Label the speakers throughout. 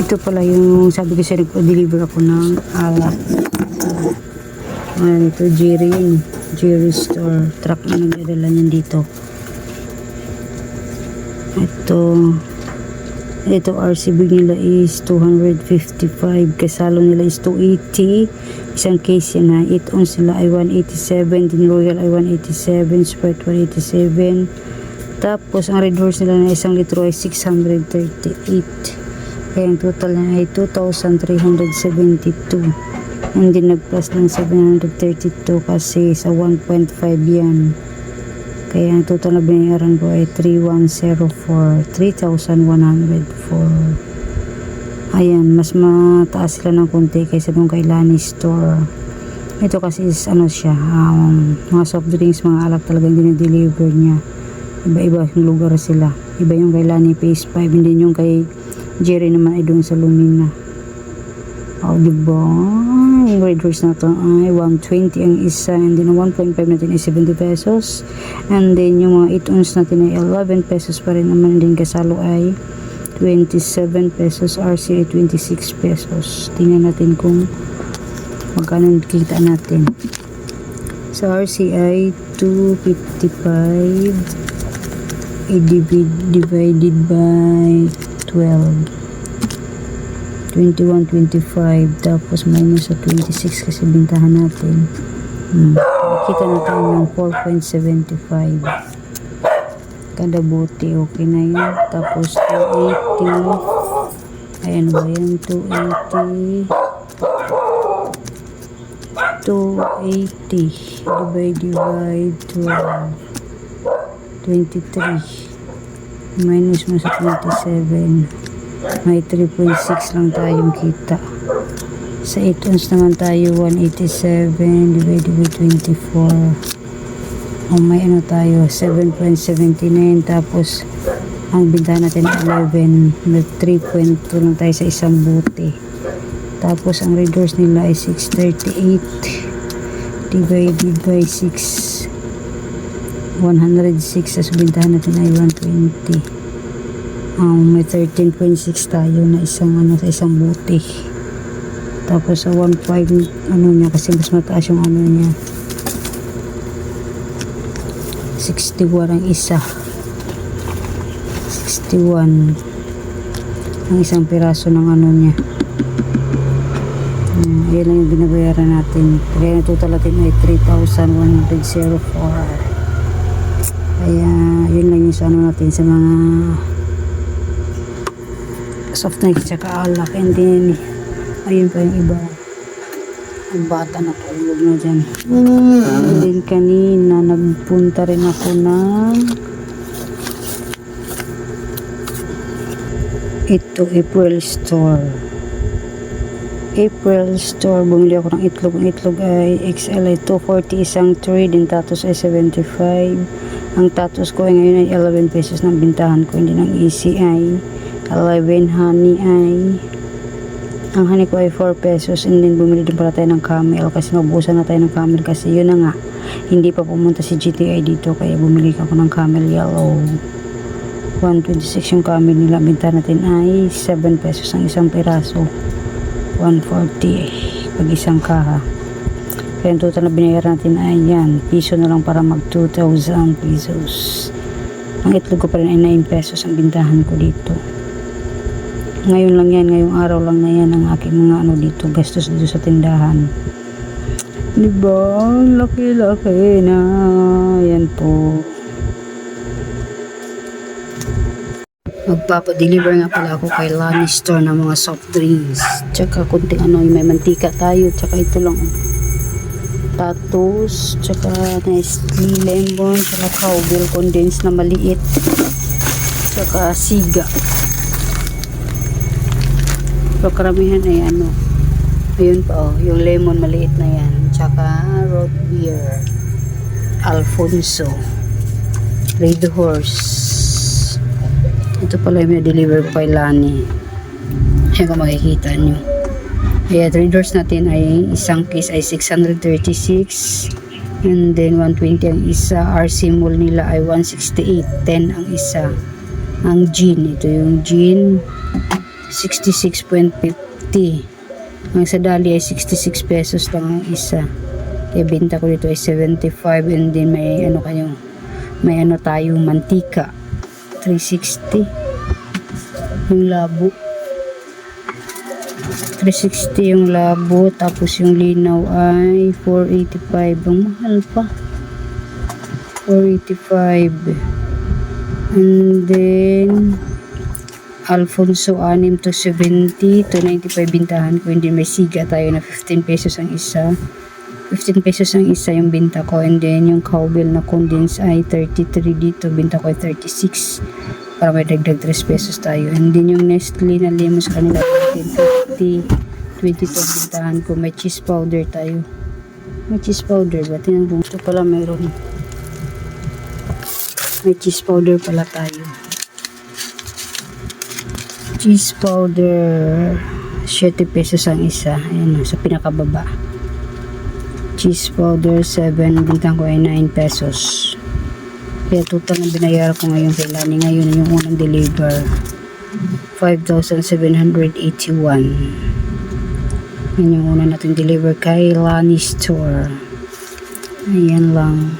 Speaker 1: Ito pala yung sabi ko siya nagpa-deliver ako ng alak. Ayan, ito Jerry yun. Jerry store. Truck na nagdadala niyan dito. Ito. Ito RCB nila is 255. Kasalo nila is 280. Isang case yan na. 8 ounce nila ay 187. Din Royal ay 187. Sprite 187. Tapos ang Red nila na isang litro ay 638. Kaya ang total na ay 2,372. Hindi nag-plus ng 732 kasi sa 1.5 yan. Kaya ang total na binayaran ko ay 3,104. 3,104. Ayan, mas mataas sila ng konti kaysa nung kay Lani Store. Ito kasi is ano siya, um, mga soft drinks, mga alak talagang dinideliver niya. Iba-iba yung lugar sila. Iba yung kay Lani Phase 5, hindi yung kay Jerry naman ay doon sa Lumina. Oh, diba? Yung horse na to ay 120 ang isa. And then, ang 1.5 natin ay 70 pesos. And then, yung mga 8 ounce natin ay 11 pesos pa rin naman. And then, kasalo ay 27 pesos. RC ay 26 pesos. Tingnan natin kung magkano kita natin. Sa RC ay 255 i-divide divided by 12 21, 25 tapos minus sa 26 kasi bintahan natin. Hmm. kita na ng 4.75 kada bote okay na yun. Tapos 280 ayan ba yan? 280 280 divided by 12 23 minus mo sa 27 may 3.6 lang tayong kita. Sa 8 ounce naman tayo 187 divided by 24 o may ano tayo 7.79 tapos ang bintahan natin 11 may 3.2 lang tayo sa isang bote. Tapos ang red horse nila ay 638 divided by 6 106 sa bintahan natin ay 120 um, may 13.6 tayo na isang ano sa isang buti. Tapos sa 1.5 ano niya kasi mas mataas yung ano niya. 61 ang isa. 61 ang isang piraso ng ano niya. Um, yan lang yung binabayaran natin. Kaya total natin ay 3,104 kaya yun lang yung sa ano natin sa mga soft drink tsaka alak and then ayun pa yung iba. Ang bata na tulog na dyan. And then kanina nagpunta rin ako ng ito April store. April store bumili ako ng itlog. Itlog ay XL ay 240 isang tray din tatos ay 75 ang tatos ko ay ngayon ay 11 pesos ng bintahan ko hindi ng ECI 11 honey ay. Ang honey ko ay 4 pesos and then bumili din pala tayo ng camel kasi naubusan na tayo ng camel kasi yun na nga hindi pa pumunta si GTI dito kaya bumili ako ng camel yellow. 126 yung camel nila binta natin ay 7 pesos ang isang piraso. 140 pag isang kaha kaya ang total na binayaran natin ay yan piso na lang para mag 2,000 pesos ang itlog ko pa rin ay 9 pesos ang bintahan ko dito ngayon lang yan, ngayong araw lang na yan ang aking mga ano dito, gastos dito sa tindahan. Diba? Laki-laki na. Yan po. Magpapadeliver nga pala ako kay Lani Store ng mga soft drinks. Tsaka kunting ano, may mantika tayo. Tsaka ito lang. Tatos. Tsaka Nestle Lemon. Tsaka Cowbell Condensed na maliit. Tsaka Siga. Pero karamihan ay ano, ayun pa oh, yung lemon maliit na yan. Tsaka root beer, Alfonso, Red Horse. Ito pala yung deliver kay Lani. Ayan kung makikita nyo. Kaya Red Horse natin ay isang case ay 636 and then 120 ang isa. RC Mall nila ay 168. 10 ang isa. Ang gin, ito yung gin 66.50. Ang sa dali ay 66 pesos lang ang isa. Kaya binta ko dito ay 75 and then may ano kayo, may ano tayo mantika. 360. Yung labo. 360 yung labo tapos yung linaw ay 485 ang mahal pa. 485 and then Alfonso 6 to 70 to 95 bintahan ko. Hindi may siga tayo na 15 pesos ang isa. 15 pesos ang isa yung binta ko. And then yung cowbell na condense ay 33 dito binta ko ay 36 para may dagdag 3 pesos tayo. And then yung Nestle na lemon sa kanila 1050 22 ang bintahan ko. May cheese powder tayo. May cheese powder ba? Tingnan mo ito pala meron. May cheese powder pala tayo. Cheese powder 7 pesos ang isa. Ayan sa pinakababa. Cheese powder 7 bintang ko ay 9 pesos. Kaya total na binayaran ko ngayon kay Lani ngayon yung unang deliver 5,781 yun yung una natin deliver kay Lani Store ayan lang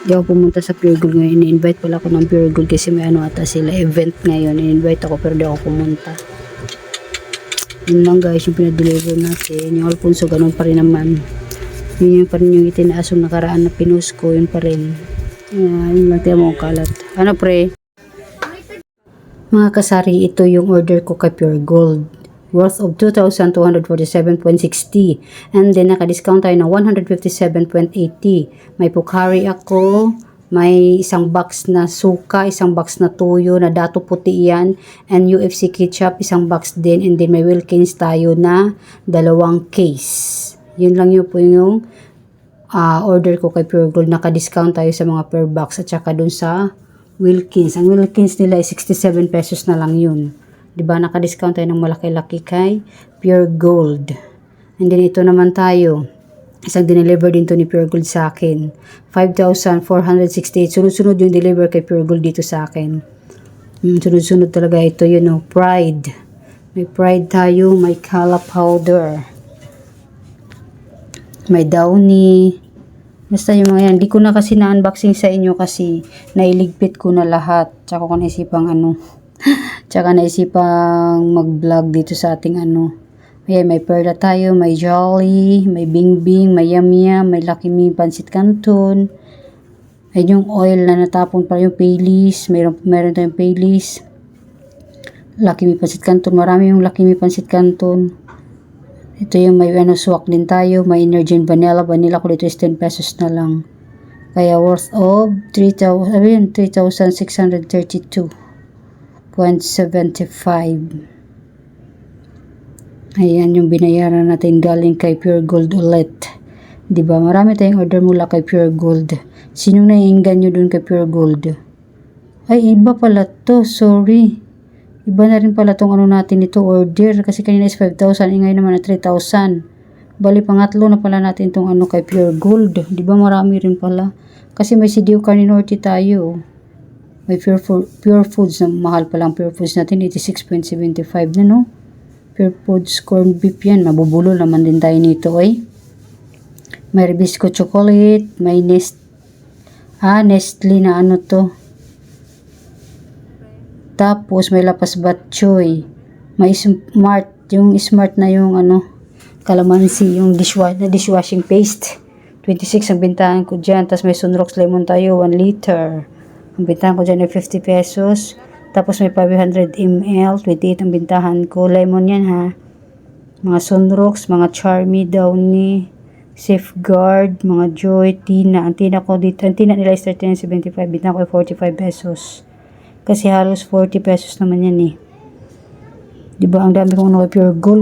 Speaker 1: Di ako pumunta sa Pure Gold ngayon. Ini-invite pala ako ng Pure Gold kasi may ano ata sila event ngayon. Ini-invite ako pero di ako pumunta. Yun lang guys yung pinadeliver natin. Yung Alfonso ganun pa rin naman. Yun yung pa rin yung itinaasong nakaraan na pinus ko. Yun pa rin. Uh, yun lang tiyan mo kalat. Ano pre? Mga kasari, ito yung order ko kay Pure Gold. Worth of 2,247.60. And then, naka-discount tayo ng 157.80. May Pocari ako. May isang box na suka, isang box na tuyo na dato puti yan. And UFC ketchup, isang box din. And then, may Wilkins tayo na dalawang case. Yun lang yun po yung ah, order ko kay Pure Gold. Naka-discount tayo sa mga per box at saka dun sa Wilkins. Ang Wilkins nila ay 67 pesos na lang yun. 'Di ba Naka-discount tayo ng malaki-laki kay Pure Gold. And then ito naman tayo. Isang dineliver din to ni Pure Gold sa akin. 5,468. Sunod-sunod yung deliver kay Pure Gold dito sa akin. Mm, sunod-sunod talaga ito yun know, Pride. May Pride tayo. May Kala Powder. May Downy. Basta yung mga yan. Di ko na kasi na-unboxing sa inyo kasi nailigpit ko na lahat. Tsaka ko naisipang ano. Tsaka naisipang mag-vlog dito sa ating ano. Ayan, may Perla tayo, may Jolly, may Bing Bing, may Yum, may Me, Pansit Canton. Ayun yung oil na natapon pa yung Paylis. Meron, meron tayong Paylis. Me Pansit Canton. Marami yung Me Pansit Canton. Ito yung may ano, swak din tayo. May Energen Vanilla. Vanilla ko dito is 10 pesos na lang. Kaya worth of 3,000, ayun, 3,632. 0.75. Ayan yung binayaran natin galing kay Pure Gold ulit. 'Di ba? Marami tayong order mula kay Pure Gold. Sinong naiinggan nyo dun kay Pure Gold? Ay, iba pala to. Sorry. Iba na rin pala tong ano natin ito order. Kasi kanina is 5,000. Eh, ngayon naman na 3,000. Bali, pangatlo na pala natin tong ano kay Pure Gold. 'Di ba marami rin pala? Kasi may CDO Carninorte tayo. May pure, pure foods na mahal pa lang pure foods natin 86.75 na no pure foods corn beef yan mabubulo naman din tayo nito ay may Ribisco chocolate may Nest ah Nestle na ano to tapos may lapas batchoy may smart yung smart na yung ano calamansi yung dishwa na dishwashing paste 26 ang bintahan ko dyan tapos may Sunrox lemon tayo 1 liter ang bintahan ko dyan ay 50 pesos. Tapos may 500 ml. 28 ang bintahan ko. Lemon yan ha. Mga Sunrox, mga Charmy, Downy, Safeguard, mga Joy, Tina. Ang Tina ko dito, ang Tina nila is 39.75. Bintahan ko ay 45 pesos. Kasi halos 40 pesos naman yan eh. Diba ang dami kong no pure gold.